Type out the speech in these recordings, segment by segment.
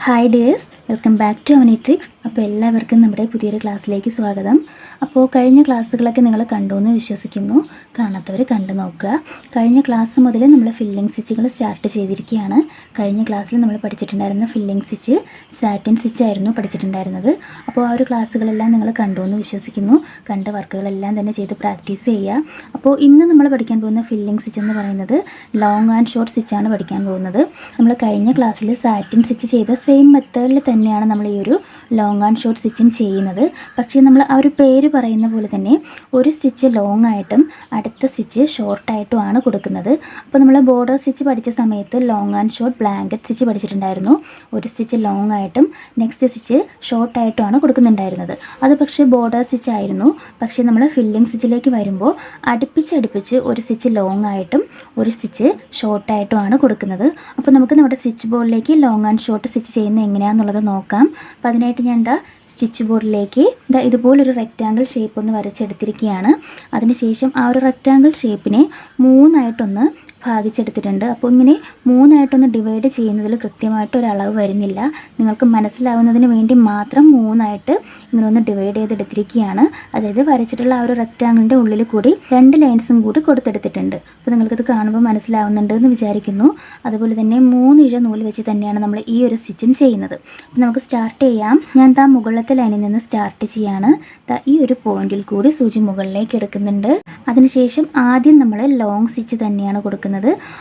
hi dears welcome back to അവനിട്രിക്സ് അപ്പോൾ എല്ലാവർക്കും നമ്മുടെ പുതിയൊരു ക്ലാസ്സിലേക്ക് സ്വാഗതം. അപ്പോൾ കഴിഞ്ഞ ക്ലാസ്സുകളൊക്കെ നിങ്ങൾ കണ്ടു എന്ന് വിശ്വസിക്കുന്നു. കാണാത്തവർ കണ്ടു നോക്കുക. കഴിഞ്ഞ ക്ലാസ് മുതൽ നമ്മൾ ഫില്ലിംഗ് സ്റ്റിച്ചുകൾ സ്റ്റാർട്ട് ചെയ്തിരിക്കുകയാണ്. കഴിഞ്ഞ ക്ലാസ്സിൽ നമ്മൾ പഠിച്ചിട്ടുണ്ടായിരുന്ന ഫില്ലിംഗ് സ്റ്റിച്ച് സാറ്റിൻ സ്റ്റിച്ച് ആയിരുന്നു പഠിച്ചിട്ടുണ്ടായിരുന്നത്. അപ്പോൾ ആ ഒരു ക്ലാസ്സുകളെല്ലാം നിങ്ങൾ കണ്ടു എന്ന് വിശ്വസിക്കുന്നു. കണ്ട വർക്കുകളെല്ലാം തന്നെ ചെയ്ത് പ്രാക്ടീസ് ചെയ്യുക. അപ്പോൾ ഇന്ന് നമ്മൾ പഠിക്കാൻ പോകുന്ന ഫില്ലിംഗ് സ്റ്റിച്ച് എന്ന് പറയുന്നത് ലോങ് ആൻഡ് ഷോർട്ട് സ്റ്റിച്ചാണ് പഠിക്കാൻ പോകുന്നത്. നമ്മൾ കഴിഞ്ഞ ക്ലാസ്സിൽ സാറ്റിൻ സ്റ്റിച്ച് ചെയ്ത സെയിം മെത്തേഡിൽ തന്നെയാണ് നമ്മൾ ഈ ഒരു ലോങ് ആൻഡ് ഷോർട്ട് സ്റ്റിച്ചും ചെയ്യുന്നത്. പക്ഷേ നമ്മൾ ആ ഒരു പേര് പറയുന്ന പോലെ തന്നെ ഒരു സ്റ്റിച്ച് ലോങ് ആയിട്ടും അടുത്ത സ്റ്റിച്ച് ഷോർട്ടായിട്ടുമാണ് കൊടുക്കുന്നത്. അപ്പോൾ നമ്മൾ ബോർഡർ സ്റ്റിച്ച് പഠിച്ച സമയത്ത് long and short blanket stitch പഠിച്ചിട്ടുണ്ടായിരുന്നു. ഒരു സ്റ്റിച്ച് ലോങ് ആയിട്ടും നെക്സ്റ്റ് സ്റ്റിച്ച് ഷോർട്ടായിട്ടുമാണ് കൊടുക്കുന്നുണ്ടായിരുന്നത്. അത് പക്ഷേ ബോർഡർ സ്റ്റിച്ച് ആയിരുന്നു. പക്ഷേ നമ്മൾ ഫില്ലിംഗ് സ്റ്റിച്ചിലേക്ക് വരുമ്പോൾ അടുപ്പിച്ചടുപ്പിച്ച് ഒരു സ്റ്റിച്ച് ലോങ് ആയിട്ടും ഒരു സ്റ്റിച്ച് ഷോർട്ടായിട്ടുമാണ് കൊടുക്കുന്നത്. അപ്പോൾ നമുക്ക് നമ്മുടെ സ്റ്റിച്ച് ബോർഡിലേക്ക് ലോങ് ആൻഡ് ഷോർട്ട് സ്റ്റിച്ച് ചെയ്യുന്നത് എങ്ങനെയാണെന്നുള്ളത് നോക്കാം. അപ്പോൾ അതിനായിട്ട് ഞാൻ എന്താ? സ്റ്റിച്ച് ബോർഡിലേക്ക് ഇതാ ഇതുപോലൊരു റെക്റ്റാങ്കിൾ ഷേപ്പ് ഒന്ന് വരച്ചെടുത്തിരിക്കുകയാണ്. അതിനുശേഷം ആ ഒരു റെക്റ്റാങ്കിൾ ഷേപ്പിനെ മൂന്നായിട്ടൊന്ന് ഭാഗിച്ചെടുത്തിട്ടുണ്ട്. അപ്പോൾ ഇങ്ങനെ മൂന്നായിട്ടൊന്ന് ഡിവൈഡ് ചെയ്യുന്നതിൽ കൃത്യമായിട്ട് ഒരു വരുന്നില്ല. നിങ്ങൾക്ക് മനസ്സിലാവുന്നതിന് വേണ്ടി മാത്രം മൂന്നായിട്ട് ഇങ്ങനെ ഒന്ന് ഡിവൈഡ് ചെയ്തെടുത്തിരിക്കുകയാണ്. അതായത് വരച്ചിട്ടുള്ള ആ ഒരു റെക്റ്റാങ്കിളിന്റെ ഉള്ളിൽ കൂടി രണ്ട് ലൈൻസും കൂടി കൊടുത്തെടുത്തിട്ടുണ്ട്. അപ്പോൾ നിങ്ങൾക്കത് കാണുമ്പോൾ മനസ്സിലാവുന്നുണ്ട് എന്ന് വിചാരിക്കുന്നു. അതുപോലെ തന്നെ മൂന്നിഴ നൂൽ വെച്ച് തന്നെയാണ് നമ്മൾ ഈ ഒരു സ്റ്റിച്ചും ചെയ്യുന്നത്. അപ്പോൾ നമുക്ക് സ്റ്റാർട്ട് ചെയ്യാം. ഞാൻ താ മുകളിലത്തെ ലൈനിൽ നിന്ന് സ്റ്റാർട്ട് ചെയ്യാണ്. ഈ ഒരു പോയിന്റിൽ കൂടി സൂചി മുകളിലേക്ക് എടുക്കുന്നുണ്ട്. അതിനുശേഷം ആദ്യം നമ്മൾ ലോങ് സ്റ്റിച്ച് തന്നെയാണ് കൊടുക്കുന്നത്.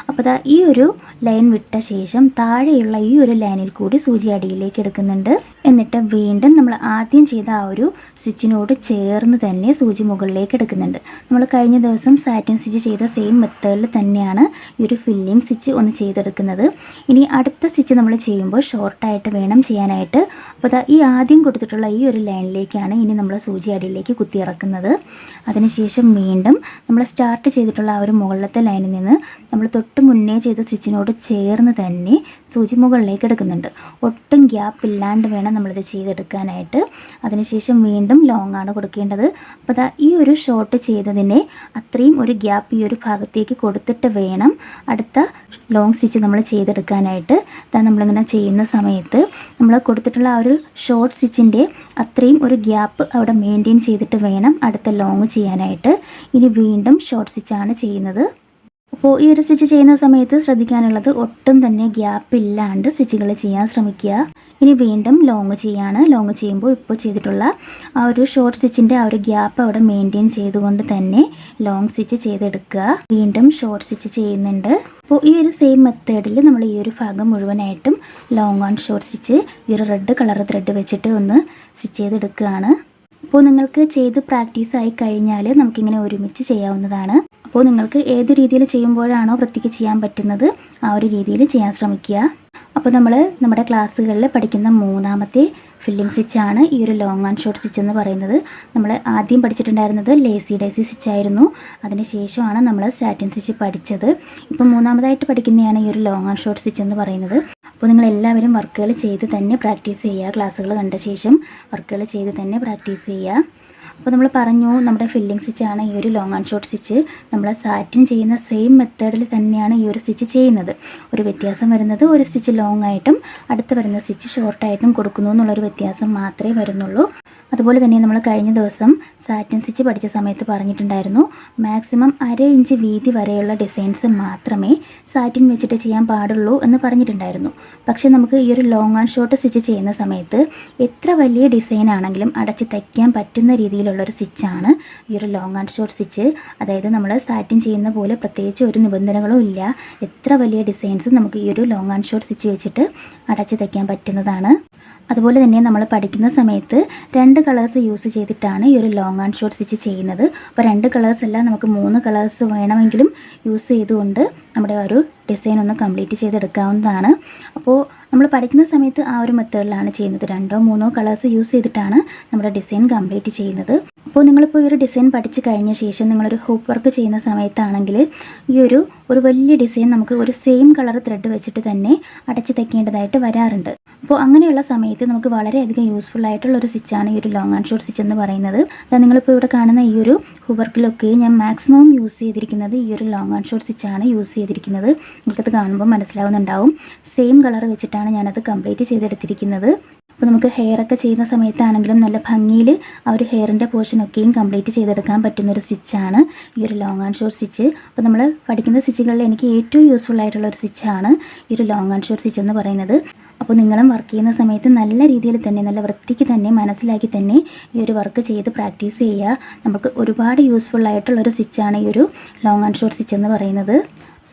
അപ്പോൾ ദാ ഈ ഒരു ലൈൻ വിട്ട ശേഷം താഴെയുള്ള ഈ ഒരു ലൈനിൽ കൂടി സൂചി അടിയിലേക്ക് എടുക്കുന്നുണ്ട്. എന്നിട്ട് വീണ്ടും നമ്മൾ ആദ്യം ചെയ്ത ആ ഒരു സ്വിച്ചിനോട് ചേർന്ന് തന്നെ സൂചി മുകളിലേക്ക് എടുക്കുന്നുണ്ട്. നമ്മൾ കഴിഞ്ഞ ദിവസം സാറ്റിൻ സ്റ്റിച്ച് ചെയ്ത സെയിം മെത്തേഡിൽ തന്നെയാണ് ഈ ഒരു ഫില്ലിംഗ് സ്റ്റിച്ച് ഒന്ന് ചെയ്തെടുക്കുന്നത്. ഇനി അടുത്ത സ്റ്റിച്ച് നമ്മൾ ചെയ്യുമ്പോൾ ഷോർട്ടായിട്ട് വേണം ചെയ്യാനായിട്ട്. അപ്പോൾ ഈ ആദ്യം കൊടുത്തിട്ടുള്ള ഈ ഒരു ലൈനിലേക്കാണ് ഇനി നമ്മൾ സൂചി അടിയിലേക്ക് കുത്തി ഇറക്കുന്നത്. അതിനുശേഷം വീണ്ടും നമ്മൾ സ്റ്റാർട്ട് ചെയ്തിട്ടുള്ള ആ ഒരു മുകളിലത്തെ ലൈനിൽ നിന്ന് നമ്മൾ തൊട്ട് മുന്നേ ചെയ്ത സ്റ്റിച്ചിനോട് ചേർന്ന് തന്നെ സൂചി മുകളിലേക്ക് എടുക്കുന്നുണ്ട്. ഒട്ടും ഗ്യാപ്പ് ഇല്ലാണ്ട് വേണം നമ്മളിത് ചെയ്തെടുക്കാനായിട്ട്. അതിനുശേഷം വീണ്ടും ലോങ് ആണ് കൊടുക്കേണ്ടത്. അപ്പോൾ അതാ ഈ ഒരു ഷോർട്ട് ചെയ്തതിനെ അത്രയും ഒരു ഗ്യാപ്പ് ഈ ഒരു ഭാഗത്തേക്ക് കൊടുത്തിട്ട് വേണം അടുത്ത ലോങ് സ്റ്റിച്ച് നമ്മൾ ചെയ്തെടുക്കാനായിട്ട്. അതാ നമ്മളിങ്ങനെ ചെയ്യുന്ന സമയത്ത് നമ്മൾ കൊടുത്തിട്ടുള്ള ആ ഒരു ഷോർട്ട് സ്റ്റിച്ചിന്റെ അത്രയും ഒരു ഗ്യാപ്പ് അവിടെ മെയിന്റെയിൻ ചെയ്തിട്ട് വേണം അടുത്ത ലോങ് ചെയ്യാനായിട്ട്. ഇനി വീണ്ടും ഷോർട്ട് സ്റ്റിച്ചാണ് ചെയ്യുന്നത്. അപ്പോൾ ഈ ഒരു സ്റ്റിച്ച് ചെയ്യുന്ന സമയത്ത് ശ്രദ്ധിക്കാനുള്ളത് ഒട്ടും തന്നെ ഗ്യാപ്പ് ഇല്ലാണ്ട് സ്റ്റിച്ചുകൾ ചെയ്യാൻ ശ്രമിക്കുക. ഇനി വീണ്ടും ലോങ് ചെയ്യാണ്. ലോങ് ചെയ്യുമ്പോൾ ഇപ്പോൾ ചെയ്തിട്ടുള്ള ആ ഒരു ഷോർട്ട് സ്റ്റിച്ചിന്റെ ആ ഒരു ഗ്യാപ്പ് അവിടെ മെയിന്റെയിൻ ചെയ്തുകൊണ്ട് തന്നെ ലോങ് സ്റ്റിച്ച് ചെയ്തെടുക്കുക. വീണ്ടും ഷോർട്ട് സ്റ്റിച്ച് ചെയ്യുന്നുണ്ട്. അപ്പോൾ ഈ ഒരു സെയിം മെത്തേഡിൽ നമ്മൾ ഈ ഒരു ഭാഗം മുഴുവനായിട്ടും ലോങ് ആൻഡ് ഷോർട്ട് സ്റ്റിച്ച് ഈ ഒരു റെഡ് കളർ ത്രെഡ് വെച്ചിട്ട് ഒന്ന് സ്റ്റിച്ച് ചെയ്തെടുക്കുകയാണ്. അപ്പോൾ നിങ്ങൾക്ക് ചെയ്ത് പ്രാക്ടീസ് ആയി കഴിഞ്ഞാൽ നമുക്കിങ്ങനെ ഒരുമിച്ച് ചെയ്യാവുന്നതാണ്. അപ്പോൾ നിങ്ങൾക്ക് ഏത് രീതിയിൽ ചെയ്യുമ്പോഴാണോ വൃത്തിക്ക് ചെയ്യാൻ പറ്റുന്നത് ആ ഒരു രീതിയിൽ ചെയ്യാൻ ശ്രമിക്കുക. അപ്പോൾ നമ്മൾ നമ്മുടെ ക്ലാസ്സുകളിൽ പഠിക്കുന്ന മൂന്നാമത്തെ ഫില്ലിംഗ് സ്റ്റിച്ചാണ് ഈ ഒരു ലോങ് ആൻഡ് ഷോർട്ട് സ്റ്റിച്ച് എന്ന് പറയുന്നത്. നമ്മൾ ആദ്യം പഠിച്ചിട്ടുണ്ടായിരുന്നത് ലേസി ഡേസി സ്റ്റിച്ച് ആയിരുന്നു. അതിന് ശേഷമാണ് നമ്മൾ സ്റ്റാറ്റിൻ സ്റ്റിച്ച് പഠിച്ചത്. ഇപ്പോൾ മൂന്നാമതായിട്ട് പഠിക്കുന്നതാണ് ഈ ഒരു ലോങ് ആൻഡ് ഷോർട്ട് സ്റ്റിച്ച് എന്ന് പറയുന്നത്. അപ്പോൾ നിങ്ങൾ എല്ലാവരും വർക്കുകൾ ചെയ്ത് തന്നെ പ്രാക്ടീസ് ചെയ്യുക. ക്ലാസ്സുകൾ കണ്ട ശേഷം വർക്കുകൾ ചെയ്ത് തന്നെ പ്രാക്ടീസ് ചെയ്യുക. അപ്പോൾ നമ്മൾ പറഞ്ഞു നമ്മുടെ ഫില്ലിംഗ് സ്റ്റിച്ചാണ് ഈ ഒരു ലോങ് ആൻഡ് ഷോർട്ട് സ്റ്റിച്ച് നമ്മൾ സാറ്റിൻ ചെയ്യുന്ന സെയിം മെത്തേഡിൽ തന്നെയാണ് ഈ ഒരു സ്റ്റിച്ച് ചെയ്യുന്നത്. ഒരു വ്യത്യാസം വരുന്നത് ഒരു സ്റ്റിച്ച് ലോങ് ആയിട്ടും അടുത്ത് വരുന്ന സ്റ്റിച്ച് ഷോർട്ടായിട്ടും കൊടുക്കുന്നു എന്നുള്ളൊരു വ്യത്യാസം മാത്രമേ വരുന്നുള്ളൂ. അതുപോലെ തന്നെ നമ്മൾ കഴിഞ്ഞ ദിവസം സാറ്റിൻ സ്റ്റിച്ച് പഠിച്ച സമയത്ത് പറഞ്ഞിട്ടുണ്ടായിരുന്നു മാക്സിമം അര ഇഞ്ച് വീതി വരെയുള്ള ഡിസൈൻസ് മാത്രമേ സാറ്റിൻ വെച്ചിട്ട് ചെയ്യാൻ പാടുള്ളൂ എന്ന് പറഞ്ഞിട്ടുണ്ടായിരുന്നു. പക്ഷേ നമുക്ക് ഈ ഒരു ലോങ് ആൻഡ് ഷോർട്ട് സ്റ്റിച്ച് ചെയ്യുന്ന സമയത്ത് എത്ര വലിയ ഡിസൈൻ ആണെങ്കിലും അടച്ച് തയ്ക്കാൻ പറ്റുന്ന രീതിയിലുള്ളൊരു സ്റ്റിച്ചാണ് ഈ ഒരു ലോങ് ആൻഡ് ഷോർട്ട് സ്റ്റിച്ച് അതായത് നമ്മൾ സാറ്റിൻ ചെയ്യുന്ന പോലെ പ്രത്യേകിച്ച് ഒരു നിബന്ധനകളും ഇല്ല. എത്ര വലിയ ഡിസൈൻസ് നമുക്ക് ഈ ഒരു ലോങ് ആൻഡ് ഷോർട്ട് സ്റ്റിച്ച് വെച്ചിട്ട് അടച്ചു തയ്ക്കാൻ പറ്റുന്നതാണ്. അതുപോലെ തന്നെ നമ്മൾ പഠിക്കുന്ന സമയത്ത് രണ്ട് കളേഴ്സ് യൂസ് ചെയ്തിട്ടാണ് ഈ ഒരു ലോങ് ആൻഡ് ഷോർട്ട് സ്റ്റിച്ച് ചെയ്യുന്നത്. അപ്പോൾ രണ്ട് കളേഴ്സ് അല്ല നമുക്ക് മൂന്ന് കളേഴ്സ് വേണമെങ്കിലും യൂസ് ചെയ്തുകൊണ്ട് നമ്മുടെ ആ ഒരു ഡിസൈൻ ഒന്ന് കംപ്ലീറ്റ് ചെയ്തെടുക്കാവുന്നതാണ്. അപ്പോൾ നമ്മൾ പഠിക്കുന്ന സമയത്ത് ആ ഒരു മെത്തേഡിലാണ് ചെയ്യുന്നത്. രണ്ടോ മൂന്നോ കളേഴ്സ് യൂസ് ചെയ്തിട്ടാണ് നമ്മുടെ ഡിസൈൻ കംപ്ലീറ്റ് ചെയ്യുന്നത്. അപ്പോൾ നിങ്ങളിപ്പോൾ ഈ ഒരു ഡിസൈൻ പഠിച്ച് കഴിഞ്ഞ ശേഷം നിങ്ങളൊരു ഹോപ്പ് വർക്ക് ചെയ്യുന്ന സമയത്താണെങ്കിൽ ഈ ഒരു ഒരു വലിയ ഡിസൈൻ നമുക്ക് ഒരു സെയിം കളർ ത്രെഡ് വെച്ചിട്ട് തന്നെ അടച്ച് തയ്ക്കേണ്ടതായിട്ട് വരാറുണ്ട്. അപ്പോൾ അങ്ങനെയുള്ള സമയത്ത് നമുക്ക് വളരെയധികം യൂസ്ഫുൾ ആയിട്ടുള്ള ഒരു സ്റ്റിച്ചാണ് ഈ ഒരു ലോങ് ആൻഡ് ഷോർട്ട് സ്റ്റിച്ച് എന്ന് പറയുന്നത്. അതായത് നിങ്ങളിപ്പോൾ ഇവിടെ കാണുന്ന ഈ ഒരു ഹുവർക്കിലൊക്കെ ഞാൻ മാക്സിമം യൂസ് ചെയ്തിരിക്കുന്നത് ഈ ഒരു ലോങ് ആൻഡ് ഷോർട്ട് സ്റ്റിച്ചാണ് യൂസ് ചെയ്തിരിക്കുന്നത്. നിങ്ങൾക്കത് കാണുമ്പോൾ മനസ്സിലാവുന്നുണ്ടാവും. സെയിം കളർ വെച്ചിട്ടാണ് ഞാനത് കംപ്ലീറ്റ് ചെയ്തെടുത്തിരിക്കുന്നത്. അപ്പോൾ നമുക്ക് ഹെയർ ഒക്കെ ചെയ്യുന്ന സമയത്താണെങ്കിലും നല്ല ഭംഗിയിൽ ആ ഒരു ഹെയറിന്റെ പോർഷനൊക്കെയും കംപ്ലീറ്റ് ചെയ്തെടുക്കാൻ പറ്റുന്ന ഒരു സ്റ്റിച്ചാണ് ഈ ഒരു ലോങ് ആൻഡ് ഷോർട്ട് സ്റ്റിച്ച് അപ്പോൾ നമ്മൾ പഠിക്കുന്ന സ്റ്റിച്ചുകളിൽ എനിക്ക് ഏറ്റവും യൂസ്ഫുൾ ആയിട്ടുള്ള ഒരു സ്റ്റിച്ചാണ് ഈ ഒരു ലോങ് ആൻഡ് ഷോർട്ട് സ്റ്റിച്ച് എന്ന് പറയുന്നത്. അപ്പോൾ നിങ്ങളും വർക്ക് ചെയ്യുന്ന സമയത്ത് നല്ല രീതിയിൽ തന്നെ നല്ല വൃത്തിക്ക് തന്നെ മനസ്സിലാക്കി തന്നെ ഈ ഒരു വർക്ക് ചെയ്ത് പ്രാക്ടീസ് ചെയ്യുക. നമുക്ക് ഒരുപാട് യൂസ്ഫുൾ ആയിട്ടുള്ള ഒരു സ്റ്റിച്ചാണ് ഈ ഒരു ലോങ് ആൻഡ് ഷോർട്ട് സ്റ്റിച്ച് എന്ന് പറയുന്നത്.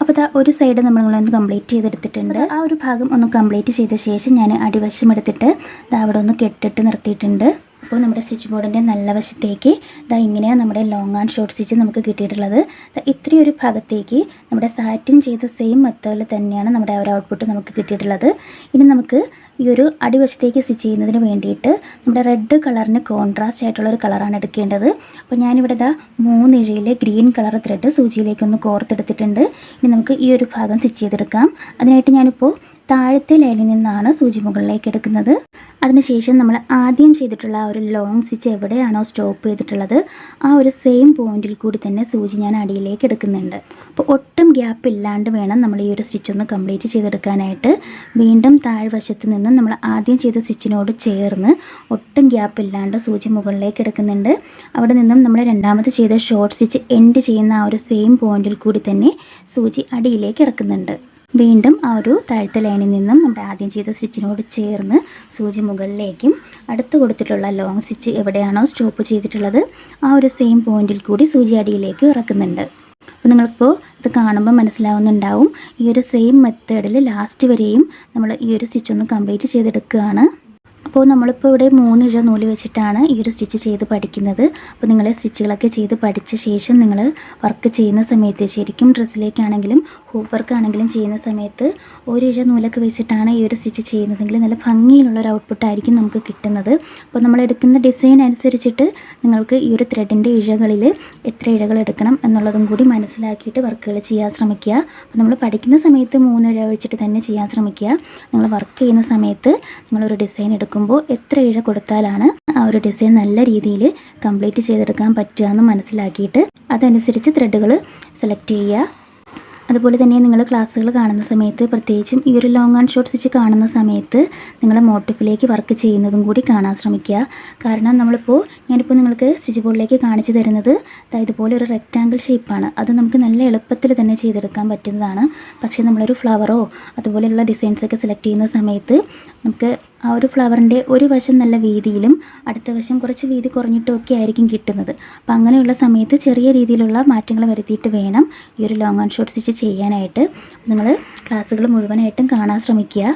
അപ്പോൾ ഇതാ ഒരു സൈഡ് നമ്മൾ ഒന്ന് കംപ്ലീറ്റ് ചെയ്തെടുത്തിട്ടുണ്ട്. ആ ഒരു ഭാഗം ഒന്ന് കംപ്ലീറ്റ് ചെയ്ത ശേഷം ഞാൻ അടിവശം എടുത്തിട്ട് ദാ അവിടെ ഒന്ന് കെട്ടിട്ട് നിർത്തിയിട്ടുണ്ട്. അപ്പോൾ നമ്മുടെ സ്റ്റിച്ച് ബോർഡിന്റെ നല്ല വശത്തേക്ക് ഇതാ ഇങ്ങനെയാണ് നമ്മുടെ ലോങ് ആൻഡ് ഷോർട്ട് സ്റ്റിച്ച് നമുക്ക് കിട്ടിയിട്ടുള്ളത്. ഇത്രയും ഒരു ഭാഗത്തേക്ക് നമ്മുടെ സാറ്റിൻ ചെയ്ത സെയിം മെത്തേഡിൽ തന്നെയാണ് നമ്മുടെ ആ ഒരു ഔട്ട്പുട്ട് നമുക്ക് കിട്ടിയിട്ടുള്ളത്. ഇനി നമുക്ക് ഈ ഒരു അടിവശത്തേക്ക് സ്റ്റിച്ച് ചെയ്യുന്നതിന് വേണ്ടിയിട്ട് നമ്മുടെ റെഡ് കളറിന് കോൺട്രാസ്റ്റ് ആയിട്ടുള്ള ഒരു കളറാണ് എടുക്കേണ്ടത്. അപ്പോൾ ഞാനിവിടെ ഇതാ മൂന്ന് ഇഴയിലെ ഗ്രീൻ കളർ ത്രെഡ് സൂചിയിലേക്കൊന്ന് കോർത്തെടുത്തിട്ടുണ്ട്. ഇനി നമുക്ക് ഈ ഒരു ഭാഗം സ്റ്റിച്ച് ചെയ്തെടുക്കാം. അതിനായിട്ട് ഞാനിപ്പോൾ താഴത്തെ ലൈനിൽ നിന്നാണ് സൂചി മുകളിലേക്ക് എടുക്കുന്നത്. അതിനുശേഷം നമ്മൾ ആദ്യം ചെയ്തിട്ടുള്ള ആ ഒരു ലോങ് സ്റ്റിച്ച് എവിടെയാണോ സ്റ്റോപ്പ് ചെയ്തിട്ടുള്ളത് ആ ഒരു സെയിം പോയിന്റിൽ കൂടി തന്നെ സൂചി ഞാൻ അടിയിലേക്ക് എടുക്കുന്നുണ്ട്. അപ്പോൾ ഒട്ടും ഗ്യാപ്പ് ഇല്ലാണ്ട് വേണം നമ്മൾ ഈ ഒരു സ്റ്റിച്ച് ഒന്ന് കംപ്ലീറ്റ് ചെയ്തെടുക്കാനായിട്ട്. വീണ്ടും താഴ്വശത്ത് നിന്നും നമ്മൾ ആദ്യം ചെയ്ത സ്റ്റിച്ചിനോട് ചേർന്ന് ഒട്ടും ഗ്യാപ്പ് ഇല്ലാണ്ട് സൂചി മുകളിലേക്ക് എടുക്കുന്നുണ്ട്. അവിടെ നിന്നും നമ്മൾ രണ്ടാമത് ചെയ്ത ഷോർട്ട് സ്റ്റിച്ച് എൻഡ് ചെയ്യുന്ന ആ ഒരു സെയിം പോയിന്റിൽ കൂടി തന്നെ സൂചി അടിയിലേക്ക് ഇറക്കുന്നുണ്ട്. വീണ്ടും ആ ഒരു താഴത്തെ ലൈനിൽ നിന്നും നമ്മുടെ ആദ്യം ചെയ്ത സ്റ്റിച്ചിനോട് ചേർന്ന് സൂചി മുകളിലേക്കും അടുത്ത് കൊടുത്തിട്ടുള്ള ലോങ് സ്റ്റിച്ച് എവിടെയാണോ സ്റ്റോപ്പ് ചെയ്തിട്ടുള്ളത് ആ ഒരു സെയിം പോയിന്റിൽ കൂടി സൂചി അടിയിലേക്ക് ഇറക്കുന്നുണ്ട്. അപ്പോൾ നിങ്ങൾക്കിപ്പോൾ ഇത് കാണുമ്പോൾ മനസ്സിലാവുന്നുണ്ടാവും ഈ ഒരു സെയിം മെത്തേഡിൽ ലാസ്റ്റ് വരെയും നമ്മൾ ഈ ഒരു സ്റ്റിച്ച് ഒന്ന് കംപ്ലീറ്റ് ചെയ്തെടുക്കുകയാണ്. അപ്പോൾ നമ്മളിപ്പോൾ ഇവിടെ മൂന്ന് ഇഴ നൂൽ വെച്ചിട്ടാണ് ഈ ഒരു സ്റ്റിച്ച് ചെയ്ത് പഠിക്കുന്നത്. അപ്പോൾ നിങ്ങൾ സ്റ്റിച്ചുകളൊക്കെ ചെയ്ത് പഠിച്ച ശേഷം നിങ്ങൾ വർക്ക് ചെയ്യുന്ന സമയത്ത് ശരിക്കും ഡ്രസ്സിലേക്കാണെങ്കിലും ഹൂപ്പ് വർക്ക് ആണെങ്കിലും ചെയ്യുന്ന സമയത്ത് ഒരു ഇഴ നൂലൊക്കെ വെച്ചിട്ടാണ് ഈ ഒരു സ്റ്റിച്ച് ചെയ്യുന്നതെങ്കിൽ നല്ല ഭംഗിയിലുള്ള ഒരു ഔട്ട്പുട്ട് ആയിരിക്കും നമുക്ക് കിട്ടുന്നത്. അപ്പോൾ നമ്മൾ എടുക്കുന്ന ഡിസൈൻ അനുസരിച്ചിട്ട് നിങ്ങൾക്ക് ഈ ഒരു ത്രെഡിന്റെ ഇഴകളിൽ എത്ര ഇഴകൾ എടുക്കണം എന്നുള്ളതും കൂടി മനസ്സിലാക്കിയിട്ട് വർക്കുകൾ ചെയ്യാൻ ശ്രമിക്കുക. അപ്പോൾ നമ്മൾ പഠിക്കുന്ന സമയത്ത് മൂന്ന് ഇഴ വെച്ചിട്ട് തന്നെ ചെയ്യാൻ ശ്രമിക്കുക. നിങ്ങൾ വർക്ക് ചെയ്യുന്ന സമയത്ത് നിങ്ങളൊരു ഡിസൈൻ എടുക്കുമ്പോൾ എത്ര ഇഴ കൊടുത്താലാണ് ആ ഒരു ഡിസൈൻ നല്ല രീതിയിൽ കംപ്ലീറ്റ് ചെയ്തെടുക്കാൻ പറ്റുക എന്ന് മനസ്സിലാക്കിയിട്ട് അതനുസരിച്ച് ത്രെഡുകൾ സെലക്ട് ചെയ്യുക. അതുപോലെ തന്നെ നിങ്ങൾ ക്ലാസ്സുകൾ കാണുന്ന സമയത്ത് പ്രത്യേകിച്ചും ഈ ഒരു ലോങ് ആൻഡ് ഷോർട്ട് സ്റ്റിച്ച് കാണുന്ന സമയത്ത് നിങ്ങൾ മോട്ടിഫിലേക്ക് വർക്ക് ചെയ്യുന്നതും കൂടി കാണാൻ ശ്രമിക്കുക. കാരണം നമ്മളിപ്പോൾ ഞാനിപ്പോൾ നിങ്ങൾക്ക് സ്റ്റിച്ച് ബോർഡിലേക്ക് കാണിച്ചു തരുന്നത് ഇതുപോലെ ഒരു റെക്റ്റാങ്കിൾ ഷേപ്പാണ് അത് നമുക്ക് നല്ല എളുപ്പത്തിൽ തന്നെ ചെയ്തെടുക്കാൻ പറ്റുന്നതാണ്. പക്ഷേ നമ്മളൊരു ഫ്ലവറോ അതുപോലെയുള്ള ഡിസൈൻസൊക്കെ സെലക്ട് ചെയ്യുന്ന സമയത്ത് നമുക്ക് ആ ഒരു ഫ്ലവറിന്റെ ഒരു വശം നല്ല വീതിയിലും അടുത്ത വശം കുറച്ച് വീതി കുറഞ്ഞിട്ടും ഒക്കെ ആയിരിക്കും കിട്ടുന്നത്. അപ്പം അങ്ങനെയുള്ള സമയത്ത് ചെറിയ രീതിയിലുള്ള മാറ്റങ്ങൾ വരുത്തിയിട്ട് വേണം ഈ ഒരു ലോങ് ആൻഡ് ഷോർട്ട് സ്റ്റിച്ച് ചെയ്യാനായിട്ട്. നിങ്ങൾ ക്ലാസ്സുകൾ മുഴുവനായിട്ടും കാണാൻ ശ്രമിക്കുക.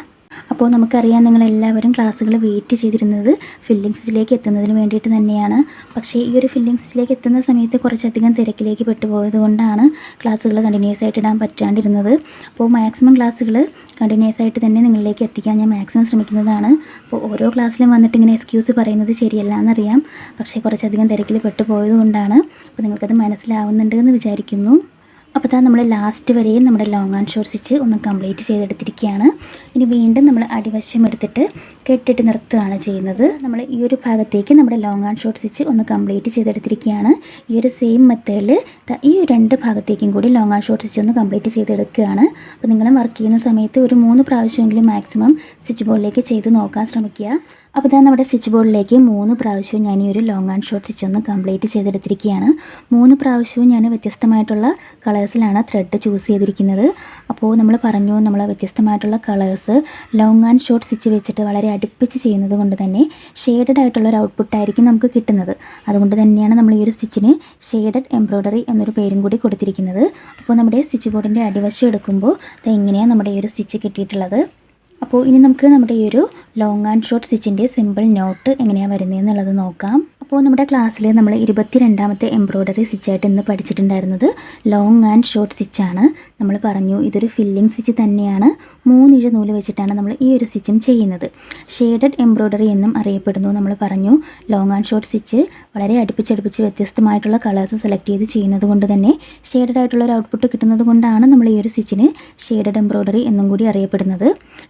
അപ്പോൾ നമുക്കറിയാം നിങ്ങൾ എല്ലാവരും ക്ലാസ്സുകൾ വെയിറ്റ് ചെയ്തിരുന്നത് ഫില്ലിങ്സിലേക്ക് എത്തുന്നതിന് വേണ്ടിയിട്ട് തന്നെയാണ്. പക്ഷേ ഈ ഒരു ഫില്ലിങ്സിലേക്ക് എത്തുന്ന സമയത്ത് കുറച്ചധികം തിരക്കിലേക്ക് പെട്ടുപോയത് കൊണ്ടാണ് ക്ലാസ്സുകൾ കണ്ടിന്യൂസ് ആയിട്ട് ഇടാൻ പറ്റാണ്ടിരുന്നത്. അപ്പോൾ മാക്സിമം ക്ലാസ്സുകൾ കണ്ടിന്യൂസ് ആയിട്ട് തന്നെ നിങ്ങളിലേക്ക് എത്തിക്കാൻ ഞാൻ മാക്സിമം ശ്രമിക്കുന്നതാണ്. അപ്പോൾ ഓരോ ക്ലാസ്സിലും വന്നിട്ട് ഇങ്ങനെ എക്സ്ക്യൂസ് പറയുന്നത് ശരിയല്ല എന്നറിയാം. പക്ഷേ കുറച്ചധികം തിരക്കിൽ പെട്ടുപോയത് കൊണ്ടാണ്. അപ്പോൾ നിങ്ങൾക്കത് മനസ്സിലാവുന്നുണ്ട് എന്ന് വിചാരിക്കുന്നു. അപ്പോൾ ഇതാ നമ്മൾ ലാസ്റ്റ് വരെയും നമ്മുടെ ലോങ് ആൻഡ് ഷോർട്ട് സ്റ്റിച്ച് ഒന്ന് കംപ്ലീറ്റ് ചെയ്തെടുത്തിരിക്കുകയാണ് ഇനി വീണ്ടും നമ്മൾ അടിവശം എടുത്തിട്ട് കെട്ടിട്ട് നിർത്തുകയാണ് ചെയ്യുന്നത്. നമ്മൾ ഈ ഒരു ഭാഗത്തേക്ക് നമ്മുടെ ലോങ് ആൻഡ് ഷോർട്ട് സ്റ്റിച്ച് ഒന്ന് കംപ്ലീറ്റ് ചെയ്തെടുത്തിരിക്കുകയാണ്. ഈ ഒരു സെയിം മെത്തേഡിൽ ഈ രണ്ട് ഭാഗത്തേക്കും കൂടി ലോങ് ആൻഡ് ഷോർട്ട് സ്റ്റിച്ച് ഒന്ന് കംപ്ലീറ്റ് ചെയ്തെടുക്കുകയാണ്. അപ്പോൾ നിങ്ങൾ വർക്ക് ചെയ്യുന്ന സമയത്ത് ഒരു മൂന്ന് പ്രാവശ്യമെങ്കിലും മാക്സിമം സ്റ്റിച്ച് ബോർഡിലേക്ക് ചെയ്ത് നോക്കാൻ ശ്രമിക്കുക. അപ്പോൾ ഇതാ നമ്മുടെ സ്റ്റിച്ച് ബോർഡിലേക്ക് മൂന്ന് പ്രാവശ്യവും ഞാൻ ഈ ഒരു ലോങ് ആൻഡ് ഷോർട്ട് സ്റ്റിച്ച് ഒന്ന് കംപ്ലീറ്റ് ചെയ്തെടുത്തിരിക്കുകയാണ്. മൂന്ന് പ്രാവശ്യവും ഞാൻ വ്യത്യസ്തമായിട്ടുള്ള കളേഴ്സിലാണ് ത്രെഡ് ചൂസ് ചെയ്തിരിക്കുന്നത്. അപ്പോൾ നമ്മൾ പറഞ്ഞു നമ്മൾ വ്യത്യസ്തമായിട്ടുള്ള colours long and short stitch വെച്ചിട്ട് വളരെ അടുപ്പിച്ച് ചെയ്യുന്നത് കൊണ്ട് തന്നെ ഷെയ്ഡഡ് ആയിട്ടുള്ള ഒരു ഔട്ട്പുട്ട് ആയിരിക്കും നമുക്ക് കിട്ടുന്നത്. അതുകൊണ്ട് തന്നെയാണ് നമ്മൾ ഈ ഒരു സ്റ്റിച്ചിന് ഷെയ്ഡഡ് എംബ്രോയ്ഡറി എന്നൊരു പേരും കൂടി കൊടുത്തിരിക്കുന്നത്. അപ്പോൾ നമ്മുടെ സ്റ്റിച്ച് ബോർഡിന്റെ അടിവശം എടുക്കുമ്പോൾ അത് എങ്ങനെയാണ് നമ്മുടെ ഈ ഒരു സ്റ്റിച്ച് കിട്ടിയിട്ടുള്ളത്. അപ്പോൾ ഇനി നമുക്ക് നമ്മുടെ ഈ ഒരു ലോങ് ആൻഡ് ഷോർട്ട് സ്റ്റിച്ചിന്റെ സിമ്പിൾ നോട്ട് എങ്ങനെയാണ് വരുന്നത് എന്നുള്ളത് നോക്കാം. അപ്പോൾ നമ്മുടെ ക്ലാസ്സിൽ നമ്മൾ ഇരുപത്തി രണ്ടാമത്തെ എംബ്രോയ്ഡറി സ്റ്റിച്ചായിട്ട് ഇന്ന് പഠിച്ചിട്ടുണ്ടായിരുന്നത് ലോങ് ആൻഡ് ഷോർട്ട് സ്റ്റിച്ചാണ്. നമ്മൾ പറഞ്ഞു ഇതൊരു ഫില്ലിംഗ് സ്റ്റിച്ച് തന്നെയാണ്. മൂന്നിഴ നൂൽ വെച്ചിട്ടാണ് നമ്മൾ ഈ ഒരു സ്റ്റിച്ചും ചെയ്യുന്നത്. ഷെയ്ഡഡ് എംബ്രോയ്ഡറി എന്നും അറിയപ്പെടുന്നു. നമ്മൾ പറഞ്ഞു ലോങ് ആൻഡ് ഷോർട്ട് സ്റ്റിച്ച് വളരെ അടുപ്പിച്ചടുപ്പിച്ച് വ്യത്യസ്തമായിട്ടുള്ള കളേഴ്സ് സെലക്ട് ചെയ്ത് ചെയ്യുന്നത് കൊണ്ട് തന്നെ ഷെയ്ഡഡ് ആയിട്ടുള്ള ഒരു ഔട്ട്പുട്ട് കിട്ടുന്നത് കൊണ്ടാണ് നമ്മൾ ഈ ഒരു സ്റ്റിച്ചിന് ഷെയ്ഡഡ് എംബ്രോയ്ഡറി എന്നും കൂടി അറിയപ്പെടുന്നത്.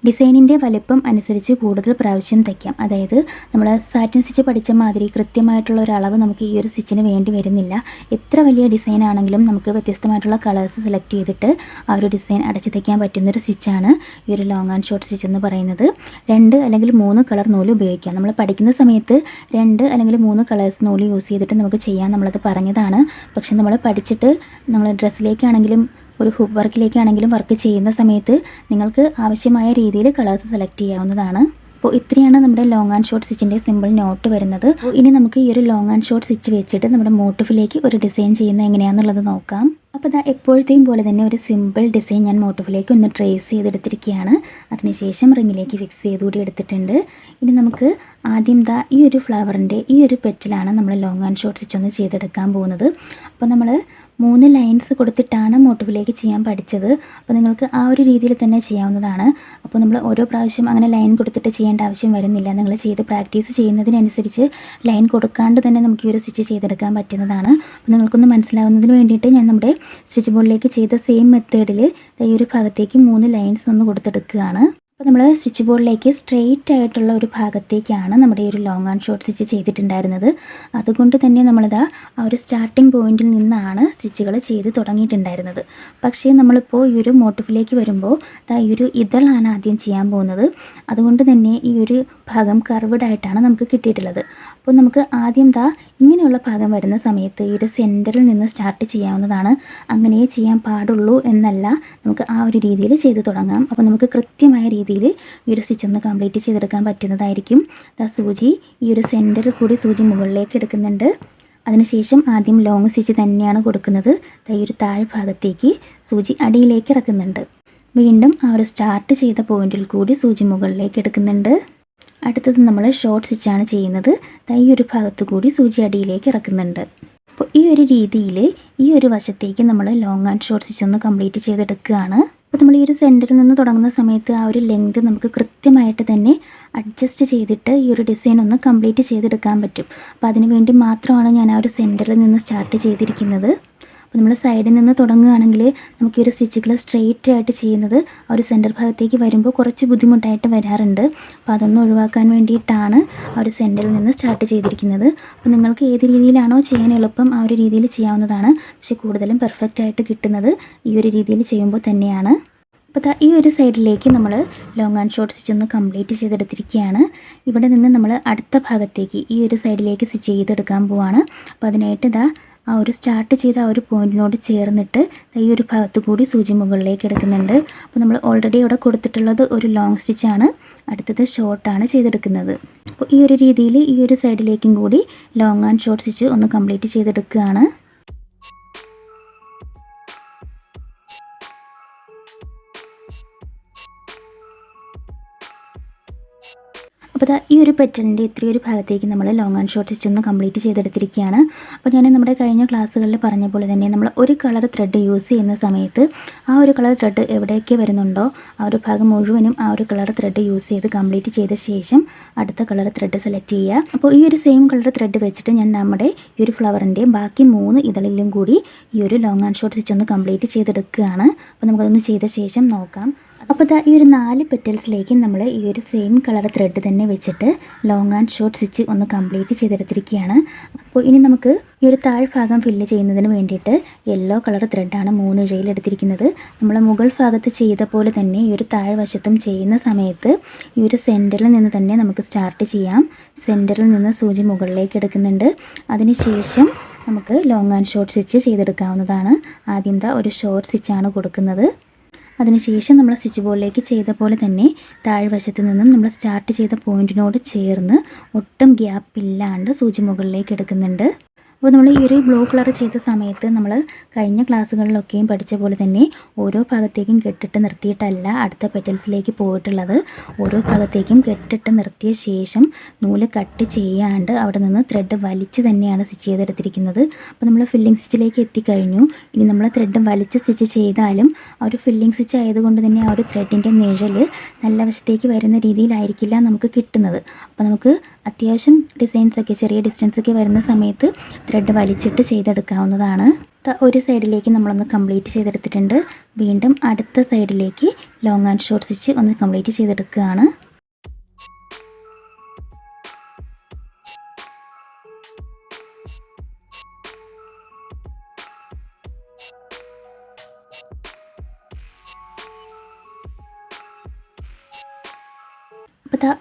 ഡിസൈനിന്റെ വലിപ്പം അനുസരിച്ച് കൂടുതൽ പ്രാവശ്യം തയ്ക്കാം. അതായത് നമ്മൾ സാറ്റിൻ സ്റ്റിച്ച് പഠിച്ച മാതിരി കൃത്യമായിട്ടുള്ള ഒരു അളവ് നമുക്ക് ഈ ഒരു സ്റ്റിച്ചിന് വേണ്ടി വരുന്നില്ല. എത്ര വലിയ ഡിസൈൻ ആണെങ്കിലും നമുക്ക് വ്യത്യസ്തമായിട്ടുള്ള കളേഴ്സ് സെലക്ട് ചെയ്തിട്ട് ആ ഒരു ഡിസൈൻ അടച്ചു തയ്ക്കാൻ പറ്റുന്നൊരു സ്റ്റിച്ചാണ് ഈ ഒരു ലോങ് ആൻഡ് ഷോർട്ട് സ്റ്റിച്ച് എന്ന് പറയുന്നത്. രണ്ട് അല്ലെങ്കിൽ മൂന്ന് കളർ നൂൽ ഉപയോഗിക്കാം. നമ്മൾ പഠിക്കുന്ന സമയത്ത് രണ്ട് അല്ലെങ്കിൽ മൂന്ന് കളേഴ്സ് നൂൽ യൂസ് ചെയ്തിട്ട് നമുക്ക് ചെയ്യാൻ നമ്മളത് പറഞ്ഞതാണ്. പക്ഷെ നമ്മൾ പഠിച്ചിട്ട് നമ്മൾ ഡ്രസ്സിലേക്കാണെങ്കിലും ഒരു ഹുബ് വർക്കിലേക്കാണെങ്കിലും വർക്ക് ചെയ്യുന്ന സമയത്ത് നിങ്ങൾക്ക് ആവശ്യമായ രീതിയിൽ കളേഴ്സ് സെലക്ട് ചെയ്യാവുന്നതാണ്. അപ്പോൾ ഇത്രയാണ് നമ്മുടെ ലോങ് ആൻഡ് ഷോർട്ട് സ്റ്റിച്ചിന്റെ സിമ്പിൾ നോട്ട് വരുന്നത്. ഇനി നമുക്ക് ഈ ഒരു ലോങ് ആൻഡ് ഷോർട്ട് സ്റ്റിച്ച് വെച്ചിട്ട് നമ്മുടെ മോട്ടിഫിലേക്ക് ഒരു ഡിസൈൻ ചെയ്യുന്നത് എങ്ങനെയാണെന്നുള്ളത് നോക്കാം. അപ്പോൾ ഇതാ എപ്പോഴത്തെയും പോലെ തന്നെ ഒരു സിമ്പിൾ ഡിസൈൻ ഞാൻ മോട്ടിഫിലേക്ക് ഒന്ന് ട്രേസ് ചെയ്തെടുത്തിരിക്കുകയാണ്. അതിനുശേഷം റിങ്ങിലേക്ക് ഫിക്സ് ചെയ്തുകൂടി എടുത്തിട്ടുണ്ട്. ഇനി നമുക്ക് ആദ്യം ദാ ഈ ഒരു ഫ്ലവറിന്റെ ഈ ഒരു പെറ്റിലാണ് നമ്മൾ ലോങ് ആൻഡ് ഷോർട്ട് സ്റ്റിച്ച് ഒന്ന് ചെയ്തെടുക്കാൻ പോകുന്നത്. അപ്പോൾ നമ്മൾ മൂന്ന് ലൈൻസ് കൊടുത്തിട്ടാണ് മോട്ടീവിലേക്ക് ചെയ്യാൻ പഠിച്ചത്. അപ്പോൾ നിങ്ങൾക്ക് ആ ഒരു രീതിയിൽ തന്നെ ചെയ്യാവുന്നതാണ്. അപ്പോൾ നമ്മൾ ഓരോ പ്രാവശ്യം അങ്ങനെ ലൈൻ കൊടുത്തിട്ട് ചെയ്യേണ്ട ആവശ്യം വരുന്നില്ല. നിങ്ങൾ ചെയ്ത് പ്രാക്ടീസ് ചെയ്യുന്നതിനനുസരിച്ച് ലൈൻ കൊടുക്കാണ്ട് തന്നെ നമുക്ക് ഈ ഒരു സ്റ്റിച്ച് ചെയ്തെടുക്കാൻ പറ്റുന്നതാണ്. അപ്പോൾ നിങ്ങൾക്കൊന്ന് മനസ്സിലാവുന്നതിന് വേണ്ടിയിട്ട് ഞാൻ നമ്മുടെ സ്റ്റിച്ച് ബോർഡിലേക്ക് ചെയ്ത സെയിം മെത്തേഡിൽ ഈ ഒരു ഭാഗത്തേക്ക് മൂന്ന് ലൈൻസ് ഒന്ന് കൊടുത്തെടുക്കുകയാണ്. അപ്പോൾ നമ്മൾ സ്റ്റിച്ച് ബോർഡിലേക്ക് സ്ട്രെയിറ്റ് ആയിട്ടുള്ള ഒരു ഭാഗത്തേക്കാണ് നമ്മുടെ ഈ ഒരു ലോങ് ആൻഡ് ഷോർട്ട് സ്റ്റിച്ച് ചെയ്തിട്ടുണ്ടായിരുന്നത്. അതുകൊണ്ട് തന്നെ നമ്മളിതാ ആ ഒരു സ്റ്റാർട്ടിംഗ് പോയിന്റിൽ നിന്നാണ് സ്റ്റിച്ചുകൾ ചെയ്ത് തുടങ്ങിയിട്ടുണ്ടായിരുന്നത്. പക്ഷേ നമ്മളിപ്പോൾ ഈ ഒരു മോട്ടിഫിലേക്ക് വരുമ്പോൾ ഇതാ ഈ ഒരു ഇതളാണ് ആദ്യം ചെയ്യാൻ പോകുന്നത്. അതുകൊണ്ട് തന്നെ ഈ ഒരു ഭാഗം കർവ്ഡ് ആയിട്ടാണ് നമുക്ക് കിട്ടിയിട്ടുള്ളത്. അപ്പോൾ നമുക്ക് ആദ്യം ദാ ഇങ്ങനെയുള്ള ഭാഗം വരുന്ന സമയത്ത് ഈ ഒരു സെന്ററിൽ നിന്ന് സ്റ്റാർട്ട് ചെയ്യാവുന്നതാണ്. അങ്ങനെ ചെയ്യാൻ പാടുള്ളൂ എന്നല്ല നമുക്ക് ആ ഒരു രീതിയിൽ ചെയ്ത് തുടങ്ങാം. അപ്പോൾ നമുക്ക് കൃത്യമായ രീതിയിൽ ഈ ഒരു സ്റ്റിച്ച് ഒന്ന് കംപ്ലീറ്റ് ചെയ്തെടുക്കാൻ പറ്റുന്നതായിരിക്കും. ദാ സൂചി ഈ ഒരു സെന്ററിൽ കൂടി സൂചി മുകളിലേക്ക് എടുക്കുന്നുണ്ട്. അതിനുശേഷം ആദ്യം ലോങ് സ്റ്റിച്ച് തന്നെയാണ് കൊടുക്കുന്നത്. ഈ ഒരു താഴ്ഭാഗത്തേക്ക് സൂചി അടിയിലേക്ക് ഇറക്കുന്നുണ്ട്. വീണ്ടും ആ ഒരു സ്റ്റാർട്ട് ചെയ്ത പോയിന്റിൽ കൂടി സൂചി മുകളിലേക്ക് എടുക്കുന്നുണ്ട്. അടുത്തത് നമ്മൾ ഷോർട്ട് സ്റ്റിച്ചാണ് ചെയ്യുന്നത്. ഈ ഒരു ഭാഗത്തു കൂടി സൂചി അടിയിലേക്ക് ഇറക്കുന്നുണ്ട്. അപ്പോൾ ഈ ഒരു രീതിയിൽ ഈ ഒരു വശത്തേക്ക് നമ്മൾ ലോങ് ആൻഡ് ഷോർട്ട് സ്റ്റിച്ച് ഒന്ന് കംപ്ലീറ്റ് ചെയ്തെടുക്കുകയാണ്. അപ്പോൾ നമ്മൾ ഈ ഒരു സെന്ററിൽ നിന്ന് തുടങ്ങുന്ന സമയത്ത് ആ ഒരു ലെങ്ത് നമുക്ക് കൃത്യമായിട്ട് തന്നെ അഡ്ജസ്റ്റ് ചെയ്തിട്ട് ഈ ഒരു ഡിസൈൻ ഒന്ന് കംപ്ലീറ്റ് ചെയ്തെടുക്കാൻ പറ്റും. അപ്പോൾ അതിന് വേണ്ടി മാത്രമാണ് ഞാൻ ആ ഒരു സെന്ററിൽ നിന്ന് സ്റ്റാർട്ട് ചെയ്തിരിക്കുന്നത്. അപ്പോൾ നമ്മൾ സൈഡിൽ നിന്ന് തുടങ്ങുകയാണെങ്കിൽ നമുക്ക് ഈ ഒരു സ്റ്റിച്ചുകൾ സ്ട്രെയിറ്റ് ആയിട്ട് ചെയ്യുന്നത് ആ ഒരു സെന്റർ ഭാഗത്തേക്ക് വരുമ്പോൾ കുറച്ച് ബുദ്ധിമുട്ടായിട്ട് വരാറുണ്ട്. അപ്പോൾ അതൊന്ന് ഒഴിവാക്കാൻ വേണ്ടിയിട്ടാണ് ആ ഒരു സെന്ററിൽ നിന്ന് സ്റ്റാർട്ട് ചെയ്തിരിക്കുന്നത്. അപ്പോൾ നിങ്ങൾക്ക് ഏത് രീതിയിലാണോ ചെയ്യാൻ എളുപ്പം ആ ഒരു രീതിയിൽ ചെയ്യാവുന്നതാണ്. പക്ഷേ കൂടുതലും പെർഫെക്റ്റ് ആയിട്ട് കിട്ടുന്നത് ഈ ഒരു രീതിയിൽ ചെയ്യുമ്പോൾ തന്നെയാണ്. അപ്പോൾ ഈ ഒരു സൈഡിലേക്ക് നമ്മൾ ലോങ് ആൻഡ് ഷോർട്ട് സ്റ്റിച്ച് ഒന്ന് കംപ്ലീറ്റ് ചെയ്തെടുത്തിരിക്കുകയാണ്. ഇവിടെ നിന്ന് നമ്മൾ അടുത്ത ഭാഗത്തേക്ക് ഈ ഒരു സൈഡിലേക്ക് സ്റ്റിച്ച് ചെയ്തെടുക്കാൻ പോവാണ്. അപ്പോൾ അതിനായിട്ട് ഇതാ ആ ഒരു സ്റ്റാർട്ട് ചെയ്ത ആ ഒരു പോയിന്റിനോട് ചേർന്നിട്ട് ഈ ഒരു ഭാഗത്ത് കൂടി സൂചി മുകളിലേക്ക് എടുക്കുന്നുണ്ട്. അപ്പോൾ നമ്മൾ ഓൾറെഡി ഇവിടെ കൊടുത്തിട്ടുള്ളത് ഒരു ലോങ് സ്റ്റിച്ചാണ് അടുത്തത് ഷോർട്ടാണ് ചെയ്തെടുക്കുന്നത്. അപ്പോൾ ഈ ഒരു രീതിയിൽ ഈ ഒരു സൈഡിലേക്കും കൂടി ലോങ് ആൻഡ് ഷോർട്ട് സ്റ്റിച്ച് ഒന്ന് കംപ്ലീറ്റ് ചെയ്തെടുക്കുകയാണ്. അപ്പോൾ ഈ ഒരു പെറ്റലിന്റെ ഇത്രയൊരു ഭാഗത്തേക്ക് നമ്മൾ ലോങ് ആൻഡ് ഷോർട്ട് സ്റ്റിച്ച് ഒന്ന് കംപ്ലീറ്റ് ചെയ്തെടുത്തിരിക്കുകയാണ്. അപ്പോൾ ഞാൻ നമ്മുടെ കഴിഞ്ഞ ക്ലാസ്സുകളിൽ പറഞ്ഞ പോലെ തന്നെ നമ്മൾ ഒരു കളർ ത്രെഡ് യൂസ് ചെയ്യുന്ന സമയത്ത് ആ ഒരു കളർ ത്രെഡ് എവിടെയൊക്കെ വരുന്നുണ്ടോ ആ ഒരു ഭാഗം മുഴുവനും ആ ഒരു കളർ ത്രെഡ് യൂസ് ചെയ്ത് കംപ്ലീറ്റ് ചെയ്ത ശേഷം അടുത്ത കളർ ത്രെഡ് സെലക്ട് ചെയ്യുക. അപ്പോൾ ഈ ഒരു സെയിം കളർ ത്രെഡ് വെച്ചിട്ട് ഞാൻ നമ്മുടെ ഈ ഒരു ഫ്ലവറിന്റെ ബാക്കി മൂന്ന് ഇതളിലും കൂടി ഈ ഒരു ലോങ് ആൻഡ് ഷോർട്ട് സ്റ്റിച്ച് ഒന്ന് കംപ്ലീറ്റ് ചെയ്തെടുക്കുകയാണ്. അപ്പോൾ നമുക്കതൊന്ന് ചെയ്ത ശേഷം നോക്കാം. അപ്പോൾ ഇതാ ഈ ഒരു നാല് പെറ്റൽസിലേക്ക് നമ്മൾ ഈ ഒരു സെയിം കളർ ത്രെഡ് തന്നെ വെച്ചിട്ട് ലോങ് ആൻഡ് ഷോർട്ട് സ്റ്റിച്ച് ഒന്ന് കംപ്ലീറ്റ് ചെയ്തെടുത്തിരിക്കുകയാണ്. അപ്പോൾ ഇനി നമുക്ക് ഈ ഒരു താഴ്ഭാഗം ഫില്ല് ചെയ്യുന്നതിന് വേണ്ടിയിട്ട് യെല്ലോ കളർ ത്രെഡാണ് മൂന്ന് ഇഴയിൽ എടുത്തിരിക്കുന്നത്. നമ്മൾ മുകൾ ഭാഗത്ത് ചെയ്ത പോലെ തന്നെ ഈ ഒരു താഴ്വശത്തും ചെയ്യുന്ന സമയത്ത് ഈ ഒരു സെന്ററിൽ നിന്ന് തന്നെ നമുക്ക് സ്റ്റാർട്ട് ചെയ്യാം. സെന്ററിൽ നിന്ന് സൂചി മുകളിലേക്ക് എടുക്കുന്നുണ്ട്. അതിനുശേഷം നമുക്ക് ലോങ് ആൻഡ് ഷോർട്ട് സ്റ്റിച്ച് ചെയ്തെടുക്കാവുന്നതാണ്. ആദ്യം ഒരു ഷോർട്ട് സ്റ്റിച്ചാണ് കൊടുക്കുന്നത്. അതിനുശേഷം നമ്മൾ സ്റ്റിച്ച് ബോളിലേക്ക് ചെയ്ത പോലെ തന്നെ താഴ്വശത്ത് നിന്നും നമ്മൾ സ്റ്റാർട്ട് ചെയ്ത പോയിന്റിനോട് ചേർന്ന് ഒട്ടും ഗ്യാപ്പ് ഇല്ലാണ്ട് സൂചി മുകളിലേക്ക് എടുക്കുന്നുണ്ട്. അപ്പോൾ നമ്മൾ ഈ ഒരു ബ്ലൂ കളർ ചെയ്ത സമയത്ത് നമ്മൾ കഴിഞ്ഞ ക്ലാസ്സുകളിലൊക്കെയും പഠിച്ച പോലെ തന്നെ ഓരോ ഭാഗത്തേക്കും കെട്ടിട്ട് നിർത്തിയിട്ടല്ല അടുത്ത പെറ്റൽസിലേക്ക് പോയിട്ടുള്ളത്. ഓരോ ഭാഗത്തേക്കും കെട്ടിട്ട് നിർത്തിയ ശേഷം നൂൽ കട്ട് ചെയ്യാണ്ട് അവിടെ നിന്ന് ത്രെഡ് വലിച്ച് തന്നെയാണ് സ്റ്റിച്ച് ചെയ്തെടുത്തിരിക്കുന്നത്. അപ്പോൾ നമ്മൾ ഫില്ലിംഗ് സ്റ്റിച്ചിലേക്ക് എത്തിക്കഴിഞ്ഞു. ഇനി നമ്മൾ ത്രെഡ് വലിച്ച് സ്റ്റിച്ച് ചെയ്താലും ആ ഒരു ഫില്ലിംഗ് സ്റ്റിച്ച് ആയതുകൊണ്ട് തന്നെ ആ ഒരു ത്രെഡിന്റെ നിഴൽ നല്ല വശത്തേക്ക് വരുന്ന രീതിയിലായിരിക്കില്ല നമുക്ക് കിട്ടുന്നത്. അപ്പോൾ നമുക്ക് അത്യാവശ്യം ഡിസൈൻസൊക്കെ ചെറിയ ഡിസ്റ്റൻസ് ഒക്കെ വരുന്ന സമയത്ത് ത്രെഡ് വലിച്ചിട്ട് ചെയ്തെടുക്കാവുന്നതാണ്. ഒരു സൈഡിലേക്ക് നമ്മളൊന്ന് കംപ്ലീറ്റ് ചെയ്തെടുത്തിട്ടുണ്ട്. വീണ്ടും അടുത്ത സൈഡിലേക്ക് ലോങ് ആൻഡ് ഷോർട്ട് സ്റ്റിച്ച് ഒന്ന് കംപ്ലീറ്റ് ചെയ്തെടുക്കുകയാണ്.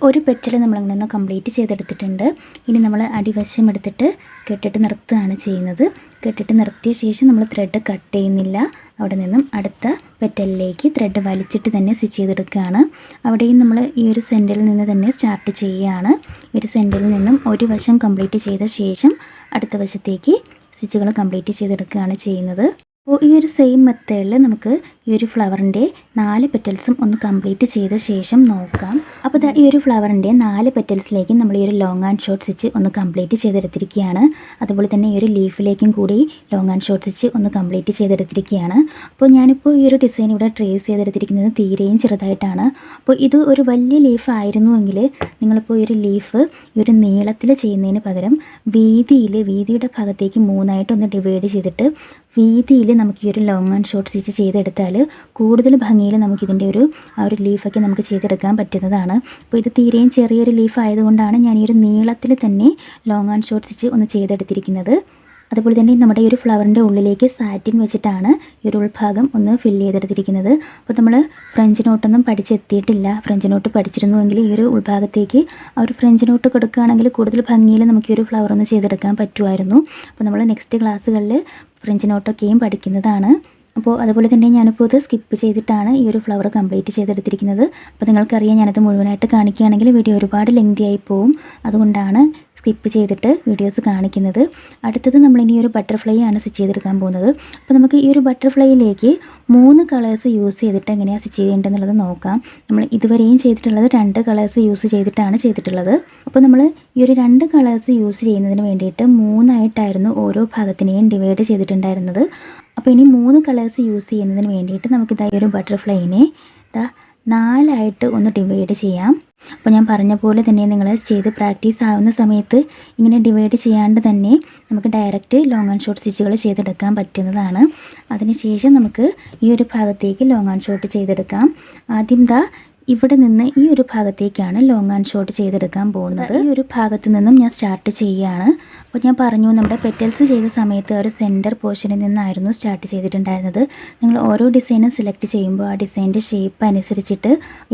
ഒരു പെറ്റൽ നമ്മളിങ്ങനെ ഒന്ന് കംപ്ലീറ്റ് ചെയ്തെടുത്തിട്ടുണ്ട്. ഇനി നമ്മൾ അടിവശം എടുത്തിട്ട് കെട്ടിട്ട് നിർത്തുകയാണ് ചെയ്യുന്നത്. കെട്ടിട്ട് നിർത്തിയ ശേഷം നമ്മൾ ത്രെഡ് കട്ട് ചെയ്യുന്നില്ല. അവിടെ നിന്നും അടുത്ത പെറ്റലിലേക്ക് ത്രെഡ് വലിച്ചിട്ട് തന്നെ സ്റ്റിച്ച് ചെയ്തെടുക്കുകയാണ്. അവിടെയും നമ്മൾ ഈ ഒരു സെന്ററിൽ നിന്ന് തന്നെ സ്റ്റാർട്ട് ചെയ്യുകയാണ്. ഒരു സെന്ററിൽ നിന്നും ഒരു വശം കംപ്ലീറ്റ് ചെയ്ത ശേഷം അടുത്ത വശത്തേക്ക് സ്റ്റിച്ചുകൾ കംപ്ലീറ്റ് ചെയ്തെടുക്കുകയാണ് ചെയ്യുന്നത്. അപ്പോൾ ഈ ഒരു സെയിം മെത്തേഡിൽ നമുക്ക് ഈ ഒരു ഫ്ലവറിന്റെ നാല് പെറ്റൽസും ഒന്ന് കംപ്ലീറ്റ് ചെയ്ത ശേഷം നോക്കാം. അപ്പോൾ ഈ ഒരു ഫ്ലവറിന്റെ നാല് പെറ്റൽസിലേക്ക് നമ്മൾ ഈ ഒരു ലോങ് ആൻഡ് ഷോർട്ട് സ്റ്റിച്ച് ഒന്ന് കംപ്ലീറ്റ് ചെയ്തെടുത്തിരിക്കുകയാണ്. അതുപോലെ തന്നെ ഈ ഒരു ലീഫിലേക്കും കൂടി ലോങ് ആൻഡ് ഷോർട്ട് സ്റ്റിച്ച് ഒന്ന് കംപ്ലീറ്റ് ചെയ്തെടുത്തിരിക്കുകയാണ്. അപ്പോൾ ഞാനിപ്പോൾ ഈ ഒരു ഡിസൈൻ ഇവിടെ ട്രേസ് ചെയ്തെടുത്തിരിക്കുന്നത് തീരെയും ചെറുതായിട്ടാണ്. അപ്പോൾ ഇത് ഒരു വലിയ ലീഫ് ആയിരുന്നുവെങ്കിൽ നിങ്ങളിപ്പോൾ ഈ ഒരു ലീഫ് ഈ ഒരു നീളത്തിൽ ചെയ്യുന്നതിന് പകരം വീതിയിൽ വീതിയുടെ ഭാഗത്തേക്ക് മൂന്നായിട്ട് ഒന്ന് ഡിവൈഡ് ചെയ്തിട്ട് വീതിയിൽ നമുക്ക് ഈ ഒരു ലോങ് ആൻഡ് ഷോർട്ട് സ്റ്റിച്ച് ചെയ്തെടുത്താൽ കൂടുതൽ ഭംഗിയിൽ നമുക്കിതിന്റെ ഒരു ആ ഒരു ലീഫൊക്കെ നമുക്ക് ചെയ്തെടുക്കാൻ പറ്റുന്നതാണ്. അപ്പോൾ ഇത് തീരെയും ചെറിയൊരു ലീഫ് ആയതുകൊണ്ടാണ് ഞാൻ ഈ ഒരു നീളത്തിൽ തന്നെ ലോങ് ആൻഡ് ഷോർട്ട് സ്റ്റിച്ച് ഒന്ന് ചെയ്തെടുത്തിരിക്കുന്നത്. അതുപോലെ തന്നെ നമ്മുടെ ഈ ഒരു ഫ്ലവറിന്റെ ഉള്ളിലേക്ക് സാറ്റിൻ വെച്ചിട്ടാണ് ഈ ഒരു ഉൾഭാഗം ഒന്ന് ഫില്ല് ചെയ്തെടുത്തിരിക്കുന്നത്. അപ്പോൾ നമ്മൾ ഫ്രഞ്ച് നോട്ടൊന്നും പഠിച്ചെത്തിയിട്ടില്ല. ഫ്രഞ്ച് നോട്ട് പഠിച്ചിരുന്നുവെങ്കിൽ ഈ ഒരു ഉൾഭാഗത്തേക്ക് ആ ഒരു ഫ്രഞ്ച് നോട്ട് കൊടുക്കുകയാണെങ്കിൽ കൂടുതൽ ഭംഗിയിൽ നമുക്ക് ഈ ഒരു ഫ്ലവർ ഒന്ന് ചെയ്തെടുക്കാൻ പറ്റുമായിരുന്നു. അപ്പോൾ നമ്മൾ നെക്സ്റ്റ് ക്ലാസ്സുകളിൽ ഫ്രഞ്ച് നോട്ടൊക്കെയും പഠിക്കുന്നതാണ്. അപ്പോൾ അതുപോലെ തന്നെ ഞാനിപ്പോൾ ഇത് സ്കിപ്പ് ചെയ്തിട്ടാണ് ഈ ഒരു ഫ്ലവർ കംപ്ലീറ്റ് ചെയ്തെടുത്തിരിക്കുന്നത്. അപ്പോൾ നിങ്ങൾക്കറിയാം ഞാനത് മുഴുവനായിട്ട് കാണിക്കുകയാണെങ്കിൽ വീഡിയോ ഒരുപാട് ലെങ്തി ആയി പോവും. അതുകൊണ്ടാണ് സ്കിപ്പ് ചെയ്തിട്ട് വീഡിയോസ് കാണിക്കുന്നത്. അടുത്തത് നമ്മൾ ഇനി ഒരു ബട്ടർഫ്ലൈ ആണ് സ്റ്റിച്ച് ചെയ്തെടുക്കാൻ പോകുന്നത്. അപ്പോൾ നമുക്ക് ഈ ഒരു ബട്ടർഫ്ലൈയിലേക്ക് മൂന്ന് കളേഴ്സ് യൂസ് ചെയ്തിട്ട് എങ്ങനെയാണ് സ്റ്റിച്ച് ചെയ്യേണ്ടതെന്നുള്ളത് നോക്കാം. നമ്മൾ ഇതുവരെയും ചെയ്തിട്ടുള്ളത് രണ്ട് കളേഴ്സ് യൂസ് ചെയ്തിട്ടാണ് ചെയ്തിട്ടുള്ളത്. അപ്പോൾ നമ്മൾ ഈ ഒരു രണ്ട് കളേഴ്സ് യൂസ് ചെയ്യുന്നതിന് വേണ്ടിയിട്ട് മൂന്നായിട്ടായിരുന്നു ഓരോ ഭാഗത്തിനെയും ഡിവൈഡ് ചെയ്തിട്ടുണ്ടായിരുന്നത്. അപ്പോൾ ഇനി മൂന്ന് കളേഴ്സ് യൂസ് ചെയ്യുന്നതിന് വേണ്ടിയിട്ട് നമുക്കിതായി ഒരു ബട്ടർഫ്ലൈനെ ഇതാ നാലായിട്ട് ഒന്ന് ഡിവൈഡ് ചെയ്യാം. അപ്പോൾ ഞാൻ പറഞ്ഞ പോലെ തന്നെ നിങ്ങൾ ചെയ്ത് പ്രാക്ടീസ് ആവുന്ന സമയത്ത് ഇങ്ങനെ ഡിവൈഡ് ചെയ്യാണ്ട് തന്നെ നമുക്ക് ഡയറക്റ്റ് ലോങ് ആൻഡ് ഷോർട്ട് സ്റ്റിച്ചുകൾ ചെയ്തെടുക്കാൻ പറ്റുന്നതാണ്. അതിനുശേഷം നമുക്ക് ഈ ഒരു ഭാഗത്തേക്ക് ലോങ് ആൻഡ് ഷോർട്ട് ചെയ്തെടുക്കാം. ആദ്യം ദാ ഇവിടെ നിന്ന് ഈ ഒരു ഭാഗത്തേക്കാണ് ലോങ് ആൻഡ് ഷോർട്ട് ചെയ്തെടുക്കാൻ പോകുന്നത്. ഈ ഒരു ഭാഗത്ത് നിന്നും ഞാൻ സ്റ്റാർട്ട് ചെയ്യുകയാണ് അപ്പോൾ ഞാൻ പറഞ്ഞു നമ്മുടെ പെറ്റൽസ് ചെയ്ത സമയത്ത് ഒരു സെന്റർ പോർഷനിൽ നിന്നായിരുന്നു സ്റ്റാർട്ട് ചെയ്തിട്ടുണ്ടായിരുന്നത്. നിങ്ങൾ ഓരോ ഡിസൈനും സെലക്ട് ചെയ്യുമ്പോൾ ആ ഡിസൈന്റെ ഷേപ്പ് അനുസരിച്ചിട്ട്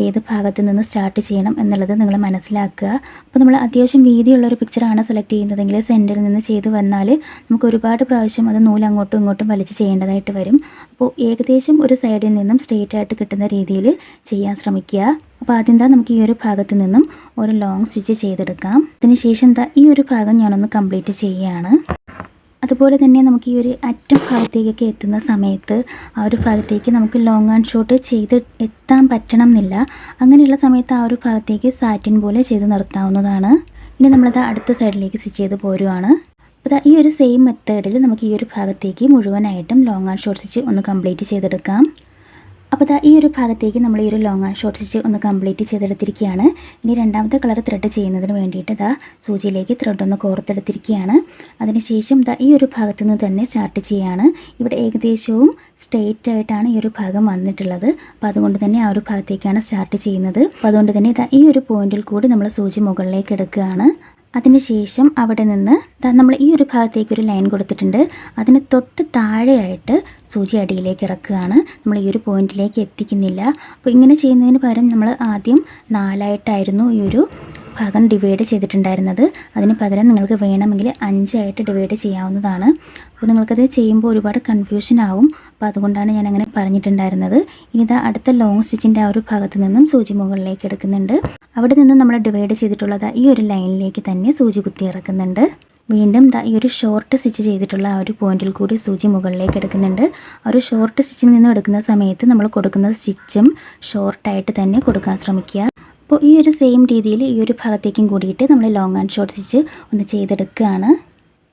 ഏത് ഭാഗത്ത് നിന്ന് സ്റ്റാർട്ട് ചെയ്യണം എന്നുള്ളത് നിങ്ങൾ മനസ്സിലാക്കുക. അപ്പോൾ നമ്മൾ അത്യാവശ്യം വീതിയുള്ള ഒരു പിക്ചറാണ് സെലക്ട് ചെയ്യുന്നതെങ്കിൽ സെന്ററിൽ നിന്ന് ചെയ്ത് വന്നാൽ നമുക്ക് ഒരുപാട് പ്രാവശ്യം അത് നൂൽ അങ്ങോട്ടും ഇങ്ങോട്ടും വലിച്ച് ചെയ്യേണ്ടതായിട്ട് വരും. അപ്പോൾ ഏകദേശം ഒരു സൈഡിൽ നിന്നും സ്ട്രെയിറ്റ് ആയിട്ട് കിട്ടുന്ന രീതിയിൽ ചെയ്യാൻ ശ്രമിക്കുക. അപ്പോൾ ആദ്യം എന്താ നമുക്ക് ഈ ഒരു ഭാഗത്ത് നിന്നും ഒരു ലോങ് സ്റ്റിച്ച് ചെയ്തെടുക്കാം. അതിനുശേഷം എന്താ ഈ ഒരു ഭാഗം ഞാനൊന്ന് കംപ്ലീറ്റ് ചെയ്യുകയാണ് അതുപോലെ തന്നെ നമുക്ക് ഈ ഒരു അറ്റം ഭാഗത്തേക്കൊക്കെ എത്തുന്ന സമയത്ത് ആ ഒരു ഭാഗത്തേക്ക് നമുക്ക് ലോങ് ആൻഡ് ഷോർട്ട് ചെയ്ത് എത്താൻ പറ്റണം എന്നില്ല അങ്ങനെയുള്ള സമയത്ത് ആ ഒരു ഭാഗത്തേക്ക് സാറ്റിൻ പോലെ ചെയ്ത് നിർത്താവുന്നതാണ്. ഇനി നമ്മളത് അടുത്ത സൈഡിലേക്ക് സ്റ്റിച്ച് ചെയ്ത് പോരുവാണ്. അപ്പോൾ ഈ ഒരു സെയിം മെത്തേഡിൽ നമുക്ക് ഈ ഒരു ഭാഗത്തേക്ക് മുഴുവനായിട്ടും ലോങ് ആൻഡ് ഷോർട്ട് സ്റ്റിച്ച് ഒന്ന് കംപ്ലീറ്റ് ചെയ്തെടുക്കാം. അപ്പോൾ ഈ ഒരു ഭാഗത്തേക്ക് നമ്മൾ ഈ ഒരു ലോങ് ഷോർട്ട് സ്റ്റിച്ച് ഒന്ന് കംപ്ലീറ്റ് ചെയ്തെടുത്തിരിക്കുകയാണ് ഇനി രണ്ടാമത്തെ കളർ ത്രെഡ് ചെയ്യുന്നതിന് വേണ്ടിയിട്ട് ദാ സൂചിയിലേക്ക് ത്രെഡ് ഒന്ന് കോർത്തെടുത്തിരിക്കുകയാണ് അതിനുശേഷം ദാ ഈ ഒരു ഭാഗത്തു നിന്ന് തന്നെ സ്റ്റാർട്ട് ചെയ്യുകയാണ് ഇവിടെ ഏകദേശവും സ്ട്രെയിറ്റ് ആയിട്ടാണ് ഈ ഒരു ഭാഗം വന്നിട്ടുള്ളത്. അപ്പോൾ അതുകൊണ്ട് തന്നെ ആ ഒരു ഭാഗത്തേക്കാണ് സ്റ്റാർട്ട് ചെയ്യുന്നത്. അപ്പോൾ അതുകൊണ്ട് തന്നെ ഇതാ ഈ ഒരു പോയിന്റിൽ കൂടി നമ്മൾ സൂചി മുകളിലേക്ക് എടുക്കുകയാണ്. അതിനുശേഷം അവിടെ നിന്ന് നമ്മൾ ഈ ഒരു ഭാഗത്തേക്ക് ഒരു ലൈൻ കൊടുത്തിട്ടുണ്ട്. അതിന് തൊട്ട് താഴെയായിട്ട് സൂചി അടിയിലേക്ക് ഇറക്കുകയാണ്. നമ്മൾ ഈ ഒരു പോയിന്റിലേക്ക് എത്തിക്കുന്നില്ല. അപ്പോൾ ഇങ്ങനെ ചെയ്യുന്നതിന് പകരം നമ്മൾ ആദ്യം നാലായിട്ടായിരുന്നു ഈ ഒരു ഭാഗം ഡിവൈഡ് ചെയ്തിട്ടുണ്ടായിരുന്നത്. അതിന് പകരം നിങ്ങൾക്ക് വേണമെങ്കിൽ അഞ്ചായിട്ട് ഡിവൈഡ് ചെയ്യാവുന്നതാണ്. അപ്പോൾ നിങ്ങൾക്കത് ചെയ്യുമ്പോൾ ഒരുപാട് കൺഫ്യൂഷൻ ആവും. അപ്പോൾ അതുകൊണ്ടാണ് ഞാൻ അങ്ങനെ പറഞ്ഞിട്ടുണ്ടായിരുന്നത്. ഇനി ഇതാ അടുത്ത ലോങ് സ്റ്റിച്ചിന്റെ ആ ഒരു ഭാഗത്ത് നിന്നും സൂചി മുകളിലേക്ക് എടുക്കുന്നുണ്ട്. അവിടെ നിന്നും നമ്മൾ ഡിവൈഡ് ചെയ്തിട്ടുള്ളത് ഈ ഒരു ലൈനിലേക്ക് തന്നെ സൂചി കുത്തി ഇറക്കുന്നുണ്ട്. വീണ്ടും ഈ ഒരു ഷോർട്ട് സ്റ്റിച്ച് ചെയ്തിട്ടുള്ള ആ ഒരു പോയിന്റിൽ കൂടി സൂചി മുകളിലേക്ക് എടുക്കുന്നുണ്ട്. ഒരു ഷോർട്ട് സ്റ്റിച്ചിൽ നിന്നും എടുക്കുന്ന സമയത്ത് നമ്മൾ കൊടുക്കുന്ന സ്റ്റിച്ചും ഷോർട്ടായിട്ട് തന്നെ കൊടുക്കാൻ ശ്രമിക്കുക. അപ്പോൾ ഈ ഒരു സെയിം രീതിയിൽ ഈ ഒരു ഭാഗത്തേക്കും കൂടിയിട്ട് നമ്മൾ ലോങ് ആൻഡ് ഷോർട്ട് സ്റ്റിച്ച് ഒന്ന് ചെയ്തെടുക്കുകയാണ്.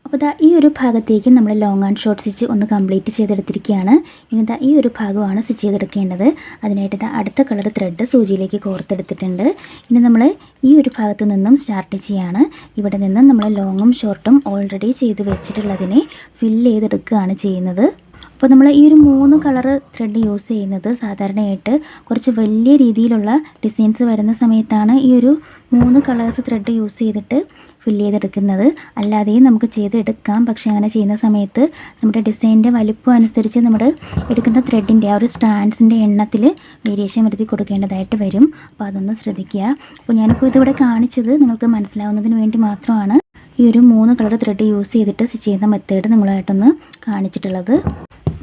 അപ്പോൾ ദാ ഈ ഒരു ഭാഗത്തേക്ക് നമ്മൾ ലോങ് ആൻഡ് ഷോർട്ട് സ്റ്റിച്ച് ഒന്ന് കംപ്ലീറ്റ് ചെയ്തെടുത്തിരിക്കുകയാണ്. ഇനി ദാ ഈ ഒരു ഭാഗമാണ് സ്റ്റിച്ച് ചെയ്തെടുക്കേണ്ടത്. അതിനായിട്ട് ദാ അടുത്ത കളർ ത്രെഡ് സൂചിയിലേക്ക് കോർത്തെടുത്തിട്ടുണ്ട്. ഇനി നമ്മൾ ഈ ഒരു ഭാഗത്ത് നിന്നും സ്റ്റാർട്ട് ചെയ്യാണ്. ഇവിടെ നിന്നും നമ്മൾ ലോങ്ങും ഷോർട്ടും ഓൾറെഡി ചെയ്ത് വെച്ചിട്ടുള്ളതിനെ ഫില്ല് ചെയ്തെടുക്കുകയാണ് ചെയ്യുന്നത്. അപ്പോൾ നമ്മൾ ഈ ഒരു മൂന്ന് കളർ ത്രെഡ് യൂസ് ചെയ്യുന്നത് സാധാരണയായിട്ട് കുറച്ച് വലിയ രീതിയിലുള്ള ഡിസൈൻസ് വരുന്ന സമയത്താണ് ഈ ഒരു മൂന്ന് കളേഴ്സ് ത്രെഡ് യൂസ് ചെയ്തിട്ട് ഫില്ല് ചെയ്തെടുക്കുന്നത്. അല്ലാതെയും നമുക്ക് ചെയ്തെടുക്കാം. പക്ഷേ അങ്ങനെ ചെയ്യുന്ന സമയത്ത് നമ്മുടെ ഡിസൈനിന്റെ വലുപ്പം അനുസരിച്ച് നമ്മുടെ എടുക്കുന്ന ത്രെഡിന്റെ ആ ഒരു സ്റ്റാൻഡ്സിന്റെ എണ്ണത്തിൽ വേരിയേഷൻ വരുത്തി കൊടുക്കേണ്ടതായിട്ട് വരും. അപ്പോൾ അതൊന്ന് ശ്രദ്ധിക്കുക. അപ്പോൾ ഞാനിപ്പോൾ ഇതിവിടെ കാണിച്ചത് നിങ്ങൾക്ക് മനസ്സിലാവുന്നതിന് വേണ്ടി മാത്രമാണ് ഈ ഒരു മൂന്ന് കളർ ത്രെഡ് യൂസ് ചെയ്തിട്ട് സ്റ്റിച്ച് ചെയ്യുന്ന മെത്തേഡ് നിങ്ങളായിട്ടൊന്ന് കാണിച്ചിട്ടുള്ളത്.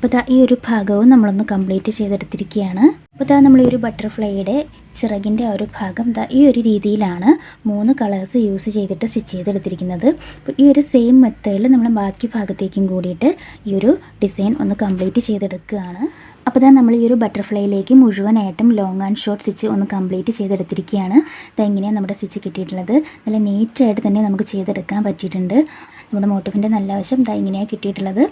അപ്പോൾ ദാ ഈ ഒരു ഭാഗവും നമ്മളൊന്ന് കംപ്ലീറ്റ് ചെയ്തെടുത്തിരിക്കുകയാണ്. അപ്പോൾ ദാ നമ്മൾ ഈ ഒരു ബട്ടർഫ്ലൈയുടെ ചിറകിന്റെ ആ ഒരു ഭാഗം ദാ ഈ ഒരു രീതിയിലാണ് മൂന്ന് കളേഴ്സ് യൂസ് ചെയ്തിട്ട് സ്റ്റിച്ച് ചെയ്തെടുത്തിരിക്കുന്നത്. അപ്പോൾ ഈ ഒരു സെയിം മെത്തേഡിൽ നമ്മൾ ബാക്കി ഭാഗത്തേക്കും കൂടിയിട്ട് ഈ ഒരു ഡിസൈൻ ഒന്ന് കംപ്ലീറ്റ് ചെയ്തെടുക്കുകയാണ്. അപ്പോൾ ഇതാ നമ്മൾ ഈ ഒരു ബട്ടർഫ്ലൈയിലേക്ക് മുഴുവനായിട്ടും ലോങ് ആൻഡ് ഷോർട്ട് സ്റ്റിച്ച് ഒന്ന് കംപ്ലീറ്റ് ചെയ്തെടുത്തിരിക്കുകയാണ്. ഇതെങ്ങനെയാണ് നമ്മുടെ സ്റ്റിച്ച് കിട്ടിയിട്ടുള്ളത്. നല്ല നീറ്റായിട്ട് തന്നെ നമുക്ക് ചെയ്തെടുക്കാൻ പറ്റിയിട്ടുണ്ട്. നമ്മുടെ മോട്ടിഫിന്റെ നല്ല വശം ഇതാ ഇങ്ങനെയാണ് കിട്ടിയിട്ടുള്ളത്.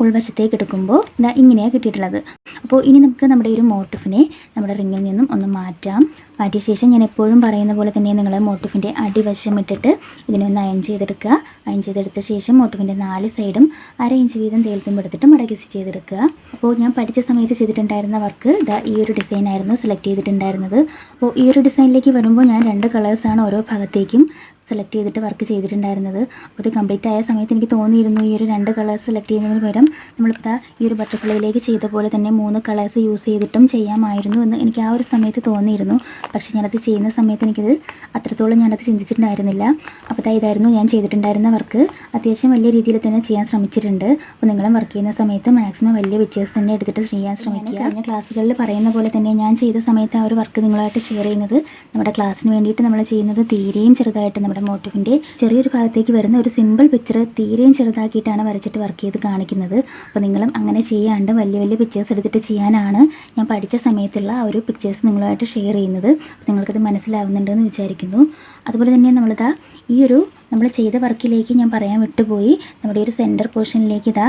ഉൾവശത്തേക്ക് എടുക്കുമ്പോൾ ഇതാ ഇങ്ങനെയാണ് കിട്ടിയിട്ടുള്ളത്. അപ്പോൾ ഇനി നമുക്ക് നമ്മുടെ ഒരു മോട്ടിഫിനെ നമ്മുടെ റിങ്ങിൽ നിന്നും ഒന്ന് മാറ്റാം. മാറ്റിയ ശേഷം ഞാൻ എപ്പോഴും പറയുന്ന പോലെ തന്നെ നിങ്ങൾ മോട്ടിഫിന്റെ അടിവശം ഇട്ടിട്ട് ഇതിനെ ഒന്ന് അയൺ ചെയ്തെടുക്കുക. അയൺ ചെയ്തെടുത്ത ശേഷം മോട്ടിഫിന്റെ നാല് സൈഡും അര ഇഞ്ച് വീതം തേൽത്തും എടുത്തിട്ട് മടക്കി ചെയ്തെടുക്കുക. അപ്പോൾ ഞാൻ പഠിച്ച സമയത്ത് ചെയ്തിട്ടുണ്ടായിരുന്ന വർക്ക് ഇതാ ഈ ഒരു ഡിസൈൻ ആയിരുന്നു സെലക്ട് ചെയ്തിട്ടുണ്ടായിരുന്നത്. അപ്പോൾ ഈ ഒരു ഡിസൈനിലേക്ക് വരുമ്പോൾ ഞാൻ രണ്ട് കളേഴ്സാണ് ഓരോ ഭാഗത്തേക്കും സെലക്ട് ചെയ്തിട്ട് വർക്ക് ചെയ്തിട്ടുണ്ടായിരുന്നത്. അപ്പോൾ ഇത് കംപ്ലീറ്റ് ആയ സമയത്ത് എനിക്ക് തോന്നിയിരുന്നു ഈ ഒരു രണ്ട് കളേഴ്സ് സെലക്ട് ചെയ്യുന്നതിന് പകരം നമ്മളിപ്പോൾ ഈ ഒരു ബട്ടർഫ്ലൈയിലേക്ക് ചെയ്ത പോലെ തന്നെ മൂന്ന് കളേഴ്സ് യൂസ് ചെയ്തിട്ടും ചെയ്യാമായിരുന്നു എന്ന് എനിക്ക് ആ ഒരു സമയത്ത് തോന്നിയിരുന്നു. പക്ഷേ ഞാനത് ചെയ്യുന്ന സമയത്ത് എനിക്കത് അത്രത്തോളം ഞാനത് ചിന്തിച്ചിട്ടുണ്ടായിരുന്നില്ല. അപ്പോൾ ഇതായിരുന്നു ഞാൻ ചെയ്തിട്ടുണ്ടായിരുന്ന വർക്ക് അത്യാവശ്യം വലിയ രീതിയിൽ തന്നെ ചെയ്യാൻ ശ്രമിച്ചിട്ടുണ്ട്. അപ്പോൾ നിങ്ങളും വർക്ക് ചെയ്യുന്ന സമയത്ത് മാക്സിമം വലിയ പിക്ചേഴ്സ് തന്നെ എടുത്തിട്ട് ചെയ്യാൻ ശ്രമിക്കുക. കഴിഞ്ഞ ക്ലാസ്സുകളിൽ പറയുന്ന പോലെ തന്നെ ഞാൻ ചെയ്ത സമയത്ത് ആ ഒരു വർക്ക് നിങ്ങളായിട്ട് ഷെയർ ചെയ്യുന്നത് നമ്മുടെ ക്ലാസ്സിന് വേണ്ടിയിട്ട് നമ്മൾ ചെയ്യുന്നത് തീരെയും ചെറുതായിട്ട് നമ്മുടെ മോട്ടിവിന്റെ ചെറിയൊരു ഭാഗത്തേക്ക് വരുന്ന ഒരു സിമ്പിൾ പിക്ചർ തീരെയും ചെറുതാക്കിയിട്ടാണ് വരച്ചിട്ട് വർക്ക് ചെയ്ത് കാണിക്കുന്നത്. അപ്പോൾ നിങ്ങളും അങ്ങനെ ചെയ്യാണ്ട് വലിയ വലിയ പിക്ചേഴ്സ് എടുത്തിട്ട് ചെയ്യാനാണ് ഞാൻ പഠിച്ച സമയത്തുള്ള ആ ഒരു പിക്ചേഴ്സ് നിങ്ങളുമായിട്ട് ഷെയർ ചെയ്യുന്നത്. നിങ്ങൾക്കത് മനസ്സിലാവുന്നുണ്ടെന്ന് വിചാരിക്കുന്നു. അതുപോലെ തന്നെ നമ്മളിതാ ഈ ഒരു നമ്മൾ ചെയ്ത വർക്കിലേക്ക് ഞാൻ പറയാൻ വിട്ടുപോയി. നമ്മുടെ ഒരു സെന്റർ പോർഷനിലേക്ക് ഇതാ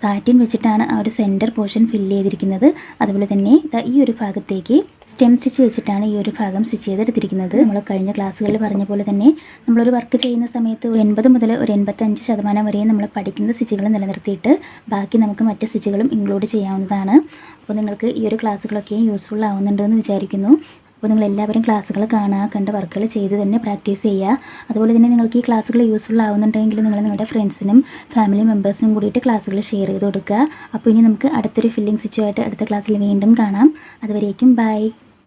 സാറ്റിൻ വെച്ചിട്ടാണ് ആ ഒരു സെന്റർ പോർഷൻ ഫില്ല് ചെയ്തിരിക്കുന്നത്. അതുപോലെ തന്നെ ഈ ഒരു ഭാഗത്തേക്ക് സ്റ്റെം സ്റ്റിച്ച് വെച്ചിട്ടാണ് ഈ ഒരു ഭാഗം സ്റ്റിച്ച് ചെയ്തെടുത്തിരിക്കുന്നത്. നമ്മൾ കഴിഞ്ഞ ക്ലാസ്സുകളിൽ പറഞ്ഞ പോലെ തന്നെ നമ്മളൊരു വർക്ക് ചെയ്യുന്ന സമയത്ത് എൺപത് മുതൽ ഒരു എൺപത്തഞ്ച് ശതമാനം വരെയും നമ്മൾ പഠിക്കുന്ന സ്റ്റിച്ചുകൾ നിലനിർത്തിയിട്ട് ബാക്കി നമുക്ക് മറ്റ് സ്റ്റിച്ചുകളും ഇൻക്ലൂഡ് ചെയ്യാവുന്നതാണ്. അപ്പോൾ നിങ്ങൾക്ക് ഈ ഒരു ക്ലാസ്സുകളൊക്കെ യൂസ്ഫുൾ ആവുന്നുണ്ടെന്ന് വിചാരിക്കുന്നു. അപ്പോൾ നിങ്ങൾ എല്ലാവരും ക്ലാസ്സുകൾ കാണുക കണ്ട വർക്കുകൾ ചെയ്ത് തന്നെ പ്രാക്ടീസ് ചെയ്യുക. അതുപോലെ തന്നെ നിങ്ങൾക്ക് ഈ ക്ലാസ്സുകൾ യൂസ്ഫുൾ ആവുന്നുണ്ടെങ്കിൽ നിങ്ങൾ നിങ്ങളുടെ ഫ്രണ്ട്സിനും ഫാമിലി മെമ്പേഴ്സിനും കൂടിയിട്ട് ക്ലാസ്സുകൾ ഷെയർ ചെയ്ത് കൊടുക്കുക. അപ്പോൾ ഇനി നമുക്ക് അടുത്തൊരു ഫില്ലിംഗ് സ്റ്റിച്ചുമായിട്ട് അടുത്ത ക്ലാസ്സിൽ വീണ്ടും കാണാം. അതുവരേക്കും ബൈ